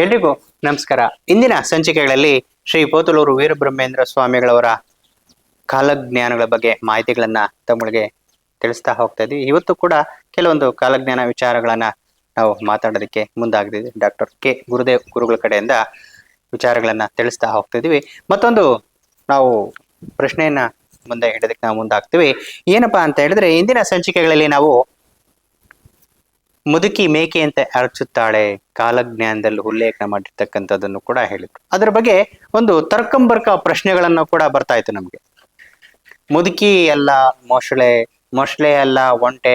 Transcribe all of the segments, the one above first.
ಎಲ್ರಿಗೂ ನಮಸ್ಕಾರ. ಇಂದಿನ ಸಂಚಿಕೆಗಳಲ್ಲಿ ಶ್ರೀ ಪೋತಲೂರು ವೀರಬ್ರಹ್ಮೇಂದ್ರ ಸ್ವಾಮಿಗಳವರ ಕಾಲಜ್ಞಾನಗಳ ಬಗ್ಗೆ ಮಾಹಿತಿಗಳನ್ನ ತಮ್ಮಗಳಿಗೆ ತಿಳಿಸ್ತಾ ಹೋಗ್ತಾ ಇದ್ವಿ ಇವತ್ತು ಕೂಡ ಕೆಲವೊಂದು ಕಾಲಜ್ಞಾನ ವಿಚಾರಗಳನ್ನ ನಾವು ಮಾತಾಡೋದಕ್ಕೆ ಮುಂದಾಗ್ತಿದ್ವಿ. Doctor K. ಗುರುದೇವ್ ಗುರುಗಳ ಕಡೆಯಿಂದ ವಿಚಾರಗಳನ್ನ ತಿಳಿಸ್ತಾ ಹೋಗ್ತಾ ಇದೀವಿ ಮತ್ತೊಂದು ನಾವು ಪ್ರಶ್ನೆಯನ್ನ ಮುಂದೆ ಇಡೋದಕ್ಕೆ ನಾವು ಮುಂದಾಗ್ತೀವಿ. ಏನಪ್ಪಾ ಅಂತ ಹೇಳಿದ್ರೆ, ಇಂದಿನ ಸಂಚಿಕೆಗಳಲ್ಲಿ ನಾವು ಮುದುಕಿ ಮೇಕೆಯಂತೆ ಅರಚುತ್ತಾಳೆ. ಕಾಲಜ್ಞಾನದಲ್ಲಿ ಉಲ್ಲೇಖನ ಮಾಡಿರ್ತಕ್ಕಂಥದ್ದನ್ನು ಕೂಡ ಹೇಳಿದ್ರು. ಅದರ ಬಗ್ಗೆ ಒಂದು ತರ್ಕಂಬರ್ಕ ಪ್ರಶ್ನೆಗಳನ್ನು ಕೂಡ ಬರ್ತಾ ಇತ್ತು ನಮ್ಗೆ. ಮುದುಕಿ ಅಲ್ಲ, ಮೊಸಳೆ ಮೊಸಳೆ ಅಲ್ಲ, ಒಂಟೆ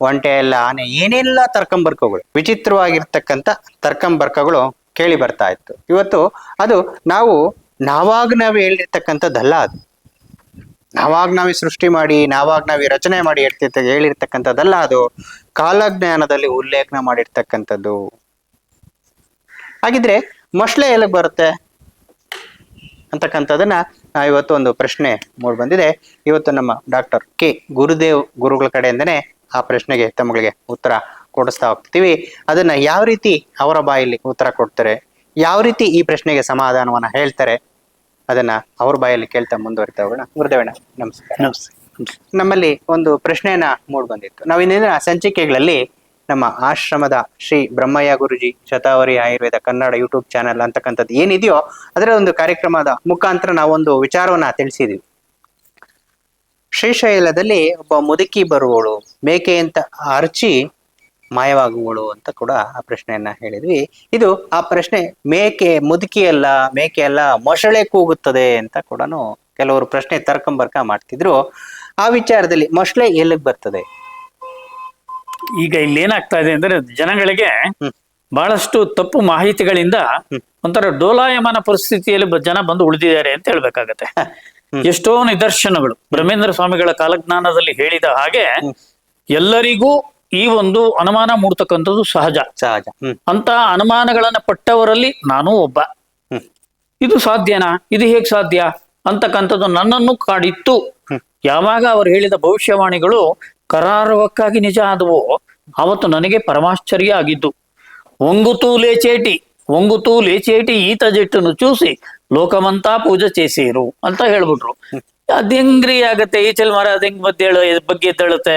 ಒಂಟೆ ಅಲ್ಲ, ಆನೆ, ಏನೆಲ್ಲ ತರ್ಕಂಬರ್ಕಗಳು. ವಿಚಿತ್ರವಾಗಿರ್ತಕ್ಕಂಥ ತರ್ಕಂಬರ್ಕಗಳು ಕೇಳಿ ಬರ್ತಾ ಇತ್ತು. ಇವತ್ತು ಅದು ನಾವು ನಾವಾಗ ನಾವು ಹೇಳಿರ್ತಕ್ಕಂಥದ್ದಲ್ಲ ಅದು. ನಾವಾಗ ನಾವೇ ಸೃಷ್ಟಿ ಮಾಡಿ, ನಾವಾಗ ನಾವೇ ರಚನೆ ಮಾಡಿ ಹೇಳ್ತಿರ್ತ ಹೇಳಿರ್ತಕ್ಕಂಥದ್ದಲ್ಲ ಅದು, ಕಾಲಜ್ಞಾನದಲ್ಲಿ ಉಲ್ಲೇಖನ ಮಾಡಿರ್ತಕ್ಕಂಥದ್ದು. ಹಾಗಿದ್ರೆ ಮಶ್ಲೆ ಎಲ್ಲಿಗೆ ಬರುತ್ತೆ? ಅಂತಕ್ಕಂಥದ್ದನ್ನ ನಾವು ಇವತ್ತು ಒಂದು ಪ್ರಶ್ನೆ ಮೂಡ್ ಬಂದಿದೆ. ಇವತ್ತು ನಮ್ಮ ಡಾಕ್ಟರ್ ಕೆ ಗುರುದೇವ್ ಗುರುಗಳ ಕಡೆಯಿಂದನೇ ಆ ಪ್ರಶ್ನೆಗೆ ತಮ್ಮಗಳಿಗೆ ಉತ್ತರ ಕೊಡಿಸ್ತಾ ಹೋಗ್ತೀವಿ. ಅದನ್ನ ಯಾವ ರೀತಿ ಅವರ ಬಾಯಲ್ಲಿ ಉತ್ತರ ಕೊಡ್ತಾರೆ? ಯಾವ ರೀತಿ ಈ ಪ್ರಶ್ನೆಗೆ ಸಮಾಧಾನವನ್ನ ಹೇಳ್ತಾರೆ? ಅದನ್ನ ಅವ್ರ ಬಾಯಲ್ಲಿ ಕೇಳ್ತಾ ಮುಂದುವರಿತಾ ಹೋಗೋಣ. ಗುರುದೇವಣ್ಣ ನಮಸ್ಕಾರ. ನಮ್ಮಲ್ಲಿ ಒಂದು ಪ್ರಶ್ನೆಯನ್ನ ಮೂಡ್ ಬಂದಿತ್ತು. ನಾವು ಇಂದಿನ ಸಂಚಿಕೆಗಳಲ್ಲಿ ನಮ್ಮ ಆಶ್ರಮದ ಶ್ರೀ ಬ್ರಹ್ಮಯ್ಯ ಗುರುಜಿ ಶತಾವರಿ ಆಯುರ್ವೇದ ಕನ್ನಡ ಯೂಟ್ಯೂಬ್ ಚಾನೆಲ್ ಅಂತಕ್ಕಂಥದ್ದು ಏನಿದೆಯೋ ಅದರ ಒಂದು ಕಾರ್ಯಕ್ರಮದ ಮುಖಾಂತರ ನಾವೊಂದು ವಿಚಾರವನ್ನ ತಿಳಿಸಿದ್ವಿ. ಶ್ರೀಶೈಲದಲ್ಲಿ ಒಬ್ಬ ಮುದುಕಿ ಬರುವವಳು ಮೇಕೆಯಂತ ಅರ್ಚಿ ಮಾಯವಾಗುವಳು ಅಂತ ಕೂಡ ಆ ಪ್ರಶ್ನೆಯನ್ನ ಹೇಳಿದ್ವಿ. ಇದು ಆ ಪ್ರಶ್ನೆ ಮೇಕೆ ಮುದುಕಿ ಅಲ್ಲ ಮೇಕೆ ಅಲ್ಲ ಮೊಸಳೆ ಕೂಗುತ್ತದೆ ಅಂತ ಕೂಡ ಕೆಲವರು ಪ್ರಶ್ನೆ ತರ್ಕಂಬರ್ಕ ಮಾಡ್ತಿದ್ರು. ಆ ವಿಚಾರದಲ್ಲಿ ಮೊಸಳೆ ಎಲ್ಲಿಗೆ ಬರ್ತದೆ? ಈಗ ಇಲ್ಲಿ ಏನಾಗ್ತಾ ಇದೆ ಅಂದ್ರೆ ಜನಗಳಿಗೆ ಬಹಳಷ್ಟು ತಪ್ಪು ಮಾಹಿತಿಗಳಿಂದ ಒಂಥರ ಡೋಲಾಯಮಾನ ಪರಿಸ್ಥಿತಿಯಲ್ಲಿ ಜನ ಬಂದು ಉಳಿದಿದ್ದಾರೆ ಅಂತ ಹೇಳ್ಬೇಕಾಗತ್ತೆ. ಎಷ್ಟೋ ನಿದರ್ಶನಗಳು. ಬ್ರಹ್ಮೇಂದ್ರ ಸ್ವಾಮಿಗಳ ಕಾಲಜ್ಞಾನದಲ್ಲಿ ಹೇಳಿದ ಹಾಗೆ ಎಲ್ಲರಿಗೂ ಈ ಒಂದು ಅನುಮಾನ ಮೂಡ್ತಕ್ಕಂಥದ್ದು ಸಹಜ. ಸಹಜ. ಅಂತ ಅನುಮಾನಗಳನ್ನ ಪಟ್ಟವರಲ್ಲಿ ನಾನು ಒಬ್ಬ. ಇದು ಸಾಧ್ಯನಾ? ಇದು ಹೇಗ್ ಸಾಧ್ಯ? ಅಂತಕ್ಕಂಥದ್ದು ನನ್ನನ್ನು ಕಾಡಿತ್ತು. ಯಾವಾಗ ಅವರು ಹೇಳಿದ ಭವಿಷ್ಯವಾಣಿಗಳು ಕರಾರವಕ್ಕಾಗಿ ನಿಜ ಆದವು ಅವತ್ತು ನನಗೆ ಪರಮಾಶ್ಚರ್ಯ ಆಗಿದ್ದು. ಒಂಗುತೂ ಲೇಚೇಟಿ ಒಂಗುತೂ ಲೇಚೇಟಿ ಈತ ಜಟ್ಟನ್ನು ಚೂಸಿ ಲೋಕಮಂತ ಪೂಜೆ ಚೇಸಿರು ಅಂತ ಹೇಳ್ಬಿಟ್ರು. ಅದ್ ಹೆಂಗ್ರಿ ಆಗತ್ತೆ? ಈಚಲ್ ಮರ ಅದ್ ಹೆಂಗ್ ಮದ್ದೆ ಬಗ್ಗೆ ತಳುತ್ತೆ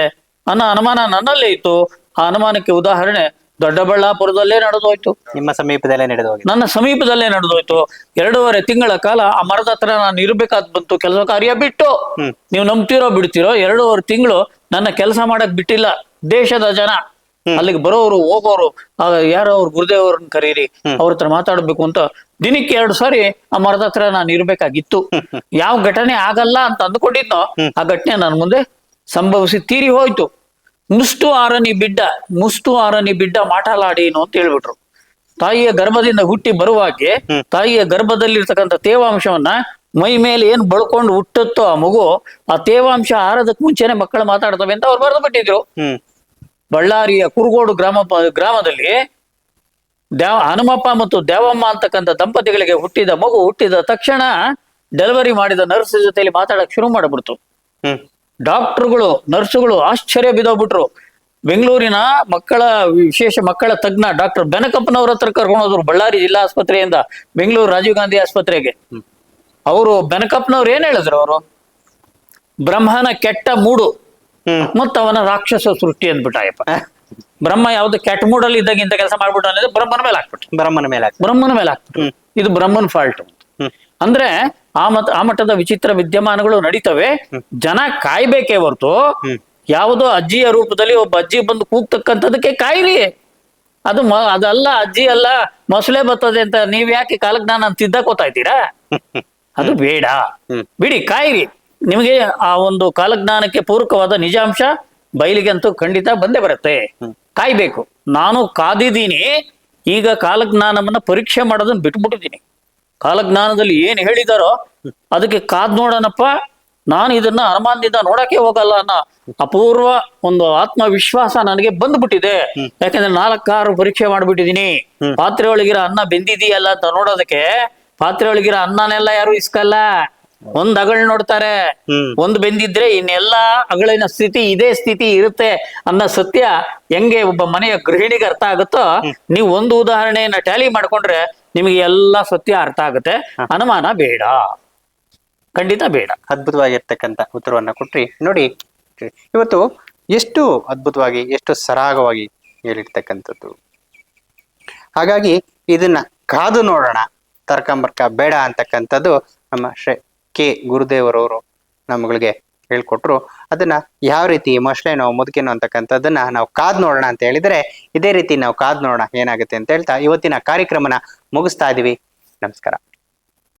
ಅನ್ನೋ ಅನುಮಾನ ನನ್ನಲ್ಲೇ ಇತ್ತು. ಆ ಅನುಮಾನಕ್ಕೆ ಉದಾಹರಣೆ ದೊಡ್ಡಬಳ್ಳಾಪುರದಲ್ಲೇ ನಡೆದೋಯ್ತು. ನಿಮ್ಮ ಸಮೀಪದಲ್ಲೇ ನಡೆದು ನನ್ನ ಸಮೀಪದಲ್ಲೇ ನಡೆದೋಯ್ತು. ಎರಡೂವರೆ ತಿಂಗಳ ಕಾಲ ಆ ಮರದ ಹತ್ರ ನಾನು ಇರ್ಬೇಕಾದ್ ಬಂತು. ಕೆಲಸ ಕಾರ್ಯ ಬಿಟ್ಟು. ನೀವು ನಂಬ್ತಿರೋ ಬಿಡ್ತಿರೋ ಎರಡೂವರೆ ತಿಂಗಳು ನನ್ನ ಕೆಲಸ ಮಾಡಕ್ ಬಿಟ್ಟಿಲ್ಲ. ದೇಶದ ಜನ. ಅಲ್ಲಿಗೆ ಬರೋರು ಹೋಗೋರು ಯಾರೋ ಅವ್ರ ಗುರುದೇವ್ರನ್ನ ಕರೀರಿ ಅವ್ರ ಹತ್ರ ಮಾತಾಡ್ಬೇಕು ಅಂತ ದಿನಕ್ಕೆ ಎರಡು ಸಾರಿ ಆ ಮರದ ಹತ್ರ ನಾನು ಇರ್ಬೇಕಾಗಿತ್ತು. ಯಾವ ಘಟನೆ ಆಗಲ್ಲ ಅಂತ ಅಂದ್ಕೊಂಡಿದ್ನೋ ಆ ಘಟನೆ ನನ್ನ ಮುಂದೆ ಸಂಭವಿಸಿ ತೀರಿ ಹೋಯ್ತು. ಮುಷ್ಟು ಆರನಿ ಬಿಡ್ಡ ಮುಷ್ಟು ಆರನಿ ಬಿಡ್ಡ ಮಾಟಲಾಡೇನು ಅಂತ ಹೇಳ್ಬಿಟ್ರು. ತಾಯಿಯ ಗರ್ಭದಿಂದ ಹುಟ್ಟಿ ಬರುವಾಗೆ ತಾಯಿಯ ಗರ್ಭದಲ್ಲಿರ್ತಕ್ಕಂಥ ತೇವಾಂಶವನ್ನ ಮೈ ಮೇಲೆ ಏನ್ ಬಳ್ಕೊಂಡು ಹುಟ್ಟುತ್ತೋ ಆ ಮಗು ಆ ತೇವಾಂಶ ಆರದಕ್ಕೆ ಮುಂಚೆನೆ ಮಕ್ಕಳು ಮಾತಾಡ್ತವೆ ಅಂತ ಅವ್ರು ಬರೆದು ಬಿಟ್ಟಿದ್ರು ಬಳ್ಳಾರಿಯ ಕುರುಗೋಡು ಗ್ರಾಮ ಗ್ರಾಮದಲ್ಲಿ ದೇವ ಹನುಮಪ್ಪ ಮತ್ತು ದೇವಮ್ಮ ಅಂತಕ್ಕಂಥ ದಂಪತಿಗಳಿಗೆ ಹುಟ್ಟಿದ ಮಗು ಹುಟ್ಟಿದ ತಕ್ಷಣ ಡೆಲಿವರಿ ಮಾಡಿದ ನರ್ಸ್ ಜೊತೆಯಲ್ಲಿ ಮಾತಾಡಕ್ ಶುರು ಮಾಡಿಬಿಡ್ತು. ಡಾಕ್ಟರ್ಗಳು ನರ್ಸುಗಳು ಆಶ್ಚರ್ಯ ಬಿದ್ದೋಗ್ಬಿಟ್ರು. ಬೆಂಗಳೂರಿನ ಮಕ್ಕಳ ವಿಶೇಷ ಮಕ್ಕಳ ತಜ್ಞ ಡಾಕ್ಟರ್ ಬೆನಕಪ್ಪನವ್ರ ಹತ್ರ ಕರ್ಕೊಂಡು ಹೋದ್ರು ಬಳ್ಳಾರಿ ಜಿಲ್ಲಾ ಆಸ್ಪತ್ರೆಯಿಂದ ಬೆಂಗಳೂರು ರಾಜೀವ್ ಗಾಂಧಿ ಆಸ್ಪತ್ರೆಗೆ. ಅವರು ಬೆನಕಪ್ಪನವ್ರು ಏನ್ ಹೇಳಿದ್ರು ಅವರು? ಬ್ರಹ್ಮನ ಕೆಟ್ಟ ಮೂಡು ಮತ್ತ ಅವನ ರಾಕ್ಷಸ ಸೃಷ್ಟಿ ಅಂದ್ಬಿಟ್ಟಾಯಪ್ಪ. ಬ್ರಹ್ಮ ಯಾವ್ದು ಕೆಟ್ಟ ಮೂಡಲ್ಲಿ ಇದ್ದಾಗ ಇಂತ ಕೆಲಸ ಮಾಡ್ಬಿಟ್ಟು ಅನ್ನೋದು ಬ್ರಹ್ಮನ ಮೇಲೆ ಹಾಕ್ಬಿಟ್ಟು ಬ್ರಹ್ಮನ ಮೇಲೆ ಹಾಕ್ಬಿಟ್ಟು ಬ್ರಹ್ಮನ ಮೇಲೆ ಹಾಕ್ಬಿಟ್ಟು ಇದು ಬ್ರಹ್ಮನ್ ಫಾಲ್ಟ್ ಅಂದ್ರೆ ಆ ಮತ ಆ ಮಟ್ಟದ ವಿಚಿತ್ರ ವಿದ್ಯಮಾನಗಳು ನಡೀತವೆ. ಜನ ಕಾಯ್ಬೇಕೇ ಹೊರತು. ಯಾವುದೋ ಅಜ್ಜಿಯ ರೂಪದಲ್ಲಿ ಒಬ್ಬ ಅಜ್ಜಿ ಬಂದು ಕೂಗ್ತಕ್ಕಂಥದಕ್ಕೆ ಕಾಯಿರಿ. ಅದು ಮ- ಅದಲ್ಲ ಅಜ್ಜಿ ಅಲ್ಲ ಮೊಸಳೆ ಬರ್ತದೆ ಅಂತ ನೀವ್ ಯಾಕೆ ಕಾಲಜ್ಞಾನ ಅಂತ ತಿದ್ದಕೋತಾ ಇದ್ದೀರಾ? ಅದು ಬೇಡ. ಬಿಡಿ ಕಾಯಿರಿ. ನಿಮಗೆ ಆ ಒಂದು ಕಾಲಜ್ಞಾನಕ್ಕೆ ಪೂರಕವಾದ ನಿಜಾಂಶ ಬಯಲಿಗೆ ಅಂತೂ ಖಂಡಿತ ಬಂದೇ ಬರುತ್ತೆ. ಕಾಯ್ಬೇಕು. ನಾನು ಕಾದಿದ್ದೀನಿ. ಈಗ ಕಾಲಜ್ಞಾನವನ್ನ ಪರೀಕ್ಷೆ ಮಾಡೋದನ್ನ ಬಿಟ್ಬಿಟ್ಟಿದ್ದೀನಿ. ಕಾಲಜ್ಞಾನದಲ್ಲಿ ಏನ್ ಹೇಳಿದಾರೋ ಅದಕ್ಕೆ ಕಾದ್ ನೋಡೋಣಪ್ಪ ನಾನು ಇದನ್ನ ಅನುಮಾನದಿಂದ ನೋಡಕ್ಕೆ ಹೋಗಲ್ಲ ಅನ್ನೋ ಅಪೂರ್ವ ಒಂದು ಆತ್ಮವಿಶ್ವಾಸ ನನಗೆ ಬಂದ್ಬಿಟ್ಟಿದೆ. ಯಾಕಂದ್ರೆ ನಾಲ್ಕಾರು ಪರೀಕ್ಷೆ ಮಾಡ್ಬಿಟ್ಟಿದೀನಿ. ಪಾತ್ರೆ ಒಳಗಿರೋ ಅನ್ನ ಬೆಂದಿದೆಯಲ್ಲ ಅಂತ ನೋಡೋದಕ್ಕೆ ಪಾತ್ರೆ ಒಳಗಿರೋ ಅನ್ನನೆಲ್ಲ ಯಾರು ಇಸ್ಕಲ್ಲ. ಒಂದ್ ಅಗಳ್ ನೋಡ್ತಾರೆ ಒಂದ್ ಬೆಂದಿದ್ರೆ ಇನ್ನೆಲ್ಲಾ ಅಗಳಿನ ಸ್ಥಿತಿ ಇದೇ ಸ್ಥಿತಿ ಇರುತ್ತೆ ಅನ್ನೋ ಸತ್ಯ ಹೆಂಗೆ ಒಬ್ಬ ಮನೆಯ ಗೃಹಿಣಿಗೆ ಅರ್ಥ ಆಗುತ್ತೋ ನೀವು ಒಂದು ಉದಾಹರಣೆಯನ್ನ ಟ್ಯಾಲಿ ಮಾಡ್ಕೊಂಡ್ರೆ ನಿಮಗೆ ಎಲ್ಲಾ ಸತ್ಯ ಅರ್ಥ ಆಗುತ್ತೆ. ಅನುಮಾನ ಬೇಡ. ಖಂಡಿತ ಬೇಡ. ಅದ್ಭುತವಾಗಿರ್ತಕ್ಕಂಥ ಉತ್ತರವನ್ನ ಕೊಟ್ರಿ. ನೋಡಿ ಇವತ್ತು ಎಷ್ಟು ಅದ್ಭುತವಾಗಿ ಎಷ್ಟು ಸರಾಗವಾಗಿ ಹೇಳಿರ್ತಕ್ಕಂಥದ್ದು. ಹಾಗಾಗಿ ಇದನ್ನ ಕಾದು ನೋಡೋಣ. ತರ್ಕಂಬರ್ಕ ಬೇಡ ಅಂತಕ್ಕಂಥದ್ದು ನಮ್ಮ ಶ್ರೇ ಕೆ ಗುರುದೇವರವರು ನಮ್ಗಳಿಗೆ ಹೇಳ್ಕೊಟ್ರು. ಅದನ್ನ ಯಾವ ರೀತಿ ಮೊಸಳೆನೋ ಮುದುಕಿನೋ ಅಂತಕ್ಕಂಥದ್ದನ್ನ ನಾವು ಕಾದ್ ನೋಡೋಣ ಅಂತ ಹೇಳಿದ್ರೆ ಇದೇ ರೀತಿ ನಾವು ಕಾದ್ ನೋಡೋಣ ಏನಾಗುತ್ತೆ ಅಂತ ಹೇಳ್ತಾ ಇವತ್ತಿನ ಕಾರ್ಯಕ್ರಮನ ಮುಗಿಸ್ತಾ ಇದೀವಿ. ನಮಸ್ಕಾರ.